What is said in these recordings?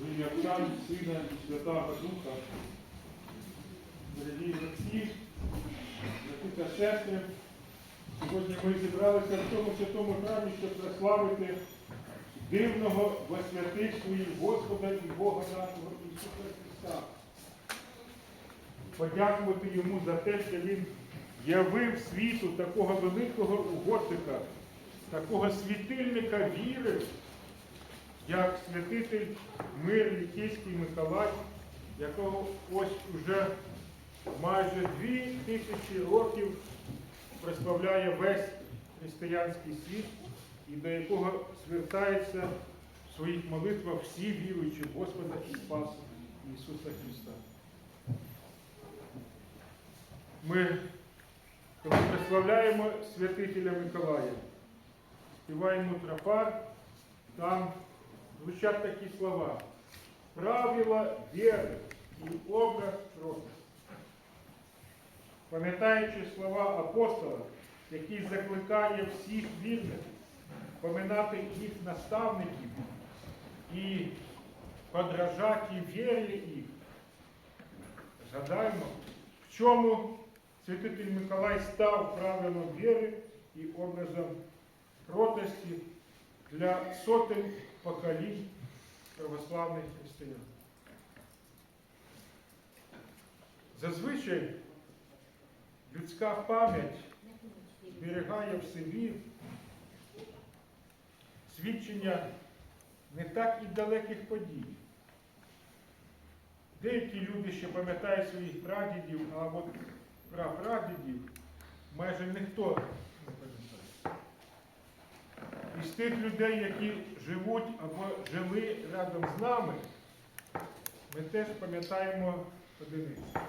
В ім'я Отця, і Сина і Святого Духа. Дорогі отці, брати та сестри, сьогодні ми зібралися в цьому святому храмі, щоб прославити дивного во святих своїх Господа і Бога нашого Ісуса Христа. Подякувати йому за те, що Він явив світу такого великого угодника, такого світильника віри, як святитель мир Лікійський Миколай, якого ось уже майже дві тисячі років прославляє весь християнський світ і до якого звертаються в своїх молитвах всі віруючі Господа і Спаса Ісуса Христа. Ми, коли прославляємо святителя Миколая, співаємо тропар, там звучать такі слова. Правила віри і образ року. Пам'ятаючи слова апостола, який закликає всіх вірних поминати їх наставників і подражати вірі їх, згадаємо, в чому святитель Миколай став правилом віри і образом кротості для сотень поколінь православних християн. Зазвичай людська пам'ять зберігає в собі свідчення не так і далеких подій. Деякі люди ще пам'ятають своїх прадідів, а от прапрадідів майже ніхто не пам'ятає. Із тих людей, які живуть або жили разом з нами, ми теж пам'ятаємо одиницю.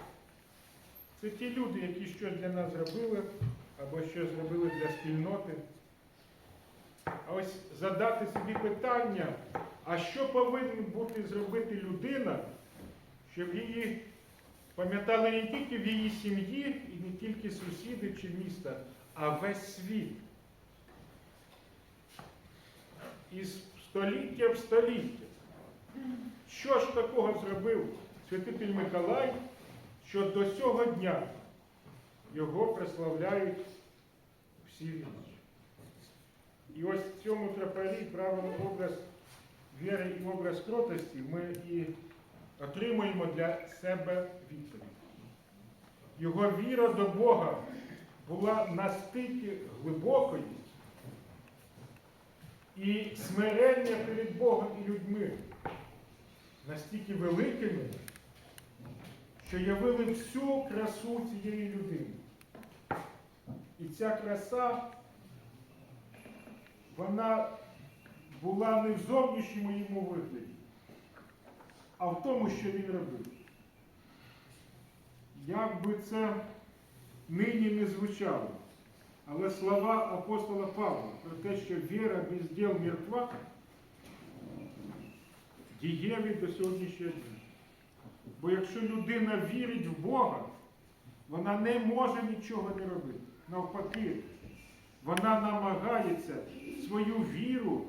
Це ті люди, які щось для нас зробили, або щось зробили для спільноти. А ось задати собі питання, а що повинен бути зробити людина, щоб її пам'ятали не тільки в її сім'ї і не тільки сусіди чи міста, а весь світ. Із століття в століття. Що ж такого зробив святитель Миколай, що до цього дня його прославляють всі люди? І ось в цьому тропарі правильний образ віри і образ кротості ми і отримуємо для себе відповідь. Його віра до Бога була настільки глибокою і смирення перед Богом і людьми настільки великими, що явили всю красу цієї людини. І ця краса вона була не в зовнішньому йому вигляді, а в тому, що він робив. Як би це нині не звучало, але слова апостола Павла про те, що віра без діл мертва, дієві до сьогоднішнього дня. Бо якщо людина вірить в Бога, вона не може нічого не робити. Навпаки, вона намагається свою віру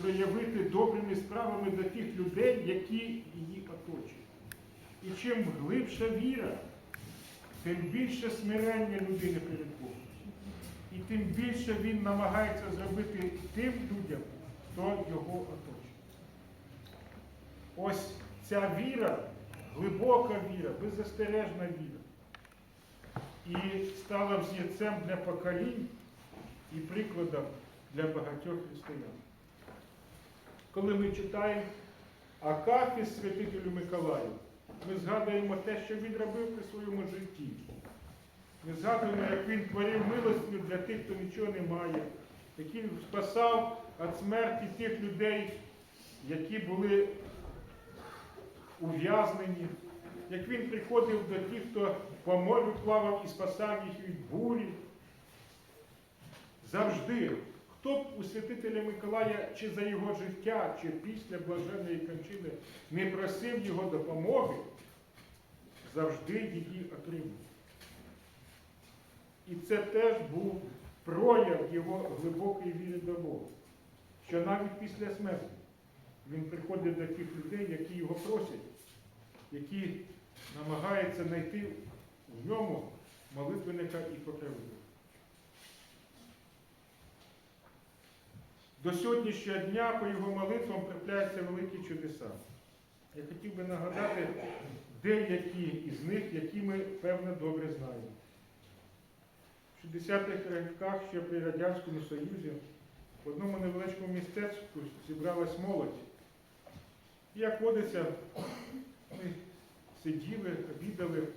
проявити добрими справами до тих людей, які її оточують. І чим глибша віра, тим більше смирення людини перед Богом. І тим більше він намагається зробити тим людям, хто його оточує. Ось ця віра, глибока віра, беззастережна віра і стала взірцем для поколінь і прикладом для багатьох християн. Коли ми читаємо Акафіс святителю Миколаю, ми згадуємо те, що він робив при своєму житті. Ми згадуємо, як він творив милостиню для тих, хто нічого не має, як він спасав від смерті тих людей, які були ув'язнені, як він приходив до тих, хто по морю плавав і спасав їх від бурі. Завжди, хто б у святителя Миколая чи за його життя, чи після блаженної кончини не просив його допомоги, завжди її отримав. І це теж був прояв його глибокої віри до Бога, що навіть після смерті він приходить до тих людей, які його просять, які намагаються знайти в ньому молитвенника і покровителя. До сьогоднішнього дня по його молитвам трапляються великі чудеса. Я хотів би нагадати деякі із них, які ми, певно, добре знаємо. В 60-х роках ще при Радянському Союзі в одному невеличкому містечку зібралась молодь. І як водиться, ми сиділи, обідали,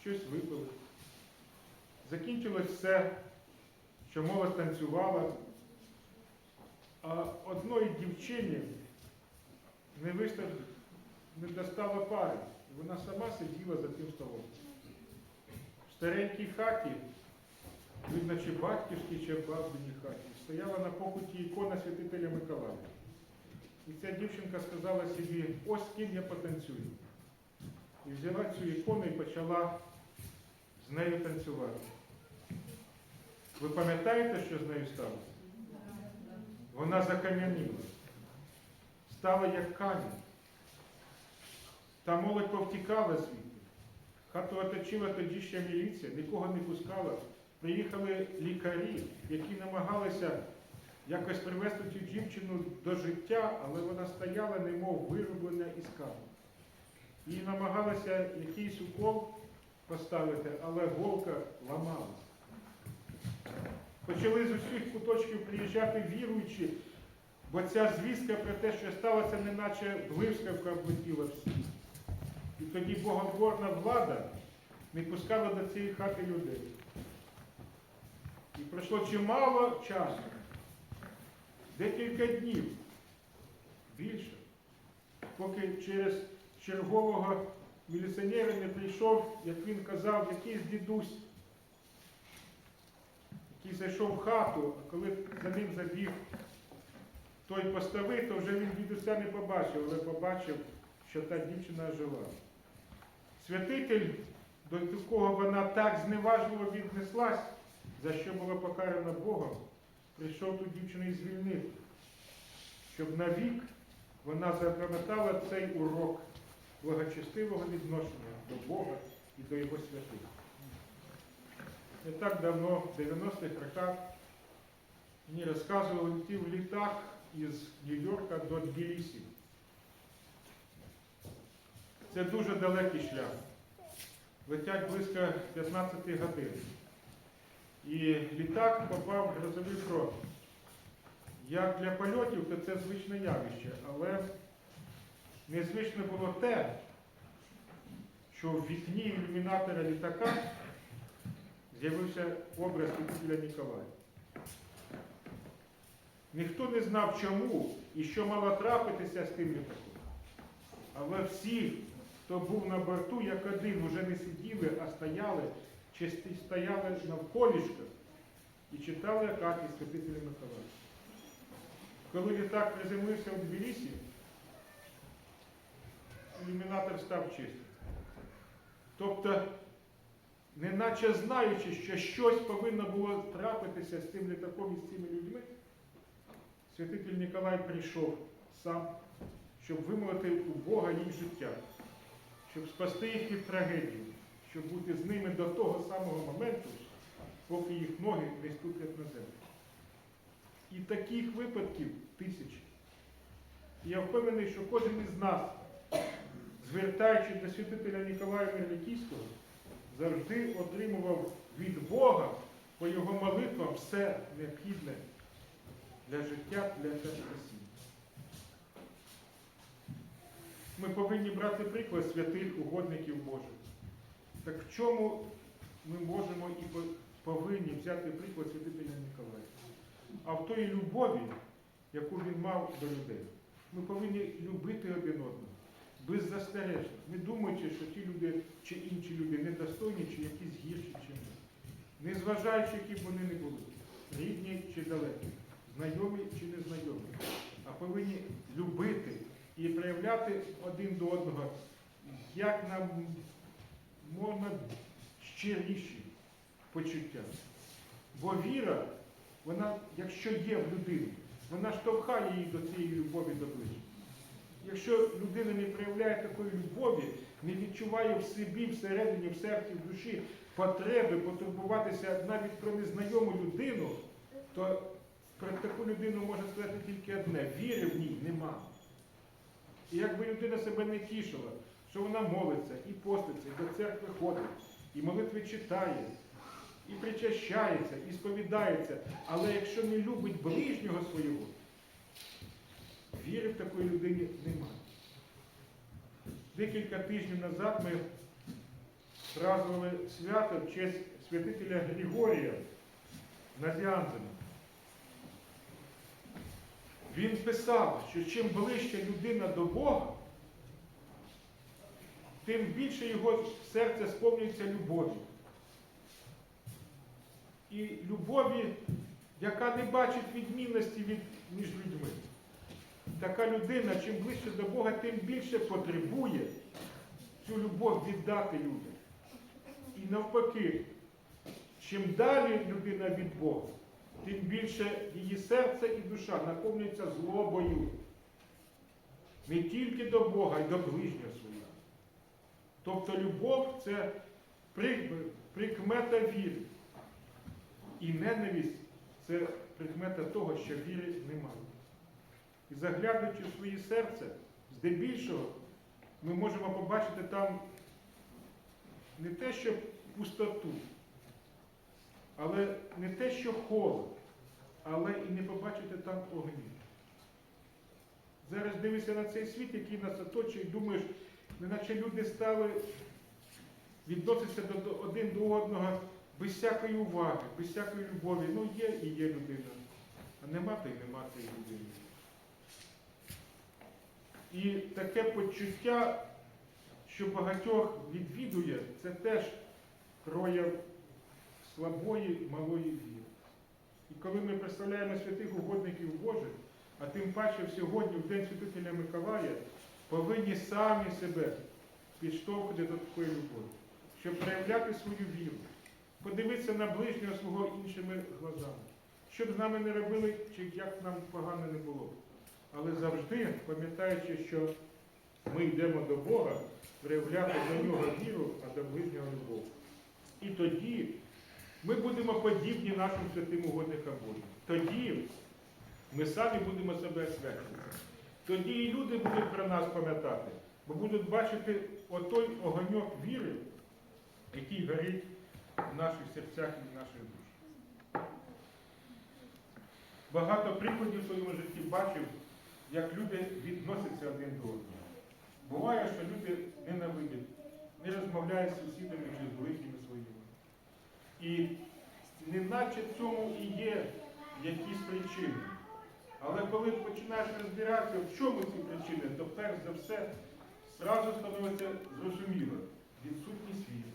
щось випили. Закінчилось все, що молодь танцювала, а одної дівчині не вистав, не достала пари. Вона сама сиділа за тим столом. В старенькій хаті, видно, чи батьківській, чи бабиній хаті, стояла на покуті ікона святителя Миколая. І ця дівчинка сказала собі, ось з ким я потанцюю. І взяла цю ікону і почала з нею танцювати. Ви пам'ятаєте, що з нею сталося? Вона закам'яніла, стала як камінь. Та молодь повтікала звідти. Хату оточила тоді ще міліція, нікого не пускала. Приїхали лікарі, які намагалися якось привести цю дівчину до життя, але вона стояла, немов вироблена із каменю. Їй намагалися якийсь укол поставити, але голка ламалась. Почали з усіх куточків приїжджати віруючі, бо ця звістка про те, що сталося, неначе блискавка облетіла всіх. І тоді боготворна влада не пускала до цієї хати людей. І пройшло чимало часу, декілька днів, більше, поки через чергового міліціонера не прийшов, як він казав, якийсь дідусь, який зайшов в хату, а коли за ним забіг той постовий, то вже він дідуся не побачив, але побачив, що та дівчина жила. Святитель, до якого вона так зневажливо віднеслась, за що була покарана Богом, прийшов ту дівчину і звільнив, щоб навік вона запам'ятала цей урок благочестивого відношення до Бога і до Його святих. Не так давно, в 90-х роках, мені розказували, летів літак із Нью-Йорка до Тбілісі. Це дуже далекий шлях. Летять близько 15 годин. І літак попав в грозовий фронт. Як для польотів, то це звичне явище, але незвично було те, що в вікні ілюмінатора літака з'явився образ Святителя Ніколая. Ніхто не знав, чому і що мало трапитися з тим літаком. Але всі, хто був на борту, як один, уже не сиділи, а стояли, чи стояли навколішках і читали Акафі Святителя Миколая. Коли літак приземлився у Тбілісі, ілюмінатор став чистим. Тобто, неначе знаючи, що щось повинно було трапитися з тим літаком і з цими людьми, святитель Ніколай прийшов сам, щоб вимолити у Бога їх життя, щоб спасти їх від трагедії, щоб бути з ними до того самого моменту, поки їх ноги не ступлять на землю. І таких випадків тисячі. І я впевнений, що кожен із нас, звертаючись до святителя Ніколая Мерлікійського, завжди отримував від Бога по його молитвам все необхідне для життя, для спасіння. Ми повинні брати приклад святих угодників Божих. Так в чому ми можемо і повинні взяти приклад святителя Ніколая? А в тої любові, яку він мав до людей. Ми повинні любити один одного, беззастережно, не думаючи, що ті люди чи інші люди недостойні, чи якісь гірші, чи ми. Незважаючи, які б вони не були, рідні чи далекі, знайомі чи незнайомі, а повинні любити і проявляти один до одного, як нам можна щиріші почуття. Бо віра, вона, якщо є в людині, вона штовхає її до цієї любові до ближнього. Якщо людина не проявляє такої любові, не відчуває в собі, всередині, в серці, в душі потреби потурбуватися навіть про незнайому людину, то про таку людину можна сказати тільки одне віри в ній нема. І якби людина себе не тішила, що вона молиться і поститься, і до церкви ходить, і молитви читає, і причащається, і сповідається, але якщо не любить ближнього свого, віри в такої людині немає. Декілька тижнів назад ми празднували свято в честь святителя Григорія Назіанзена. Він писав, що чим ближче людина до Бога, тим більше його серце сповнюється любов'ю. І любові, яка не бачить відмінності від, між людьми. Така людина, чим ближче до Бога, тим більше потребує цю любов віддати людям. І навпаки, чим далі людина від Бога, тим більше її серце і душа наповнюються злобою. Не тільки до Бога, й до ближнього свого. Тобто любов це прикмета віри. І ненависть це прикмета того, що віри немає. І заглянучи в своє серце, здебільшого, ми можемо побачити там не те, що пустоту, але не те, що холод, але і не побачити там огні. Зараз дивишся на цей світ, який нас оточує, і думаєш, неначе люди стали відноситися до, один до одного без всякої уваги, без всякої любові. Ну є і є людина, а нема то й нема цієї людини. І таке почуття, що багатьох відвідує, це теж прояв слабої, малої віри. І коли ми представляємо святих угодників Божих, а тим паче сьогодні, в День Святителя Миколая, повинні самі себе підштовхувати до такої любові, щоб проявляти свою віру, подивитися на ближнього свого іншими глазами, щоб з нами не робили, чи як нам погано не було. Але завжди пам'ятаючи, що ми йдемо до Бога, проявляти до нього віру, а до ближнього любов. І тоді ми будемо подібні нашим святим угодникам Божим. Тоді ми самі будемо себе освячувати. Тоді і люди будуть про нас пам'ятати, бо будуть бачити отой огоньок віри, який горить в наших серцях і в наших душах. Багато прикладів в своєму житті бачив, як люди відносяться один до одного. Буває, що люди ненавидять, не розмовляють з сусідами чи з ближніми своїми. І неначе цьому і є якісь причини. Але коли починаєш розбиратися, в чому ці причини, то перш за все зразу становиться зрозуміло відсутність віри.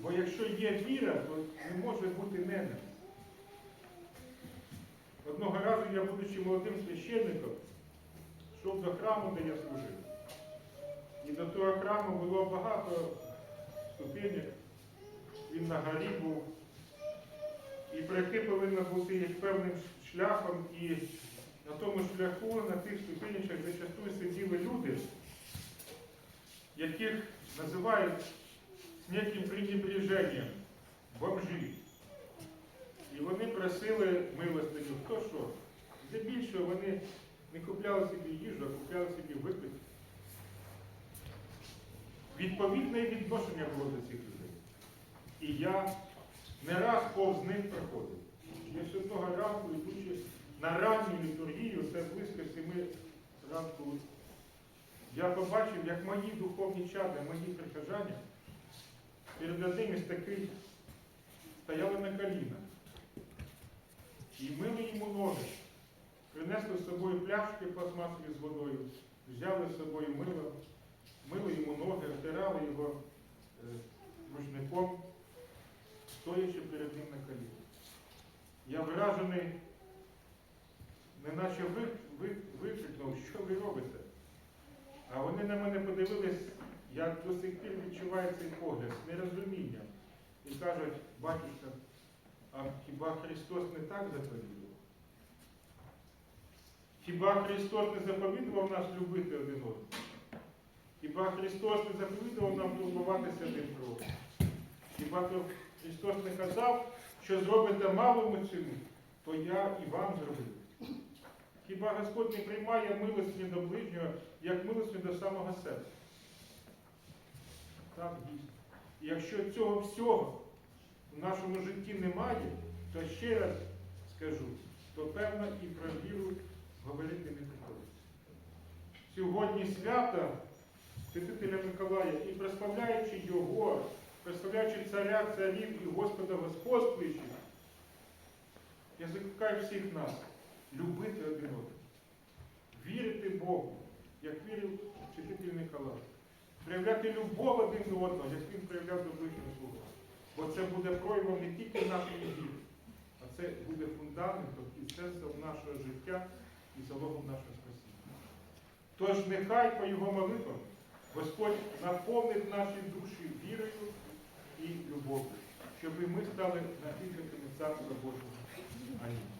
Бо якщо є віра, то не може бути ненависть. Одного разу я, будучи молодим священником, йшов до храму, де я служив. І до того храму було багато ступенек, він на горі був. І пройти повинно бути як певним шляхом, і на тому шляху, на тих ступенечках зачастую сиділи люди, яких називають з неким пренебреженням бомжі. І вони просили милостиню, хто що. Здебільшого вони не купляли собі їжу, а купляли собі випити. Відповідне відношення було до цих людей. І я не раз повз них проходив. Я ще одного ранку, йдучи на ранню літургію, це близько семи ранку, я побачив, як мої духовні чади, мої прихожання перед одним із таких стояли на колінах. І мили йому ноги. Принесли з собою пляшки пластмасові з водою, взяли з собою мило, мили йому ноги, отирали його е, рушником, стоячи перед ним на коліні. Я вражений, неначе ви, ви, викрикнув, що ви робите. А вони на мене подивились, я до сих пір відчуваю цей погляд з нерозумінням. І кажуть, батюшка, а хіба Христос не так заповідав? Хіба Христос не заповідував нас любити один одного? Хіба Христос не заповідував нам турбуватися один про одного? Хіба то Христос не казав, що зробите малому цьому, то я і вам зроблю. Хіба Господь не приймає милості до ближнього, як милості до самого себе? Так, дійсно. І якщо цього всього в нашому житті немає, то ще раз скажу, то певно і про віру говорити не приходиться. Сьогодні свята Святителя Миколая і прославляючи його, прославляючи царя царів і Господа Господствуючих, я закликаю всіх нас любити один одного, вірити Богу, як вірив вчитель Миколай, проявляти любов один до одного, як він проявляв до ближнього свого. Бо це буде проявом не тільки нашої віри, а це буде фундаментом і сенсом нашого життя і залогом нашого спасіння. Тож нехай по його молитвам Господь наповнить наші душі вірою і любов'ю, щоб ми стали нахідниками Царства Божого. Амінь.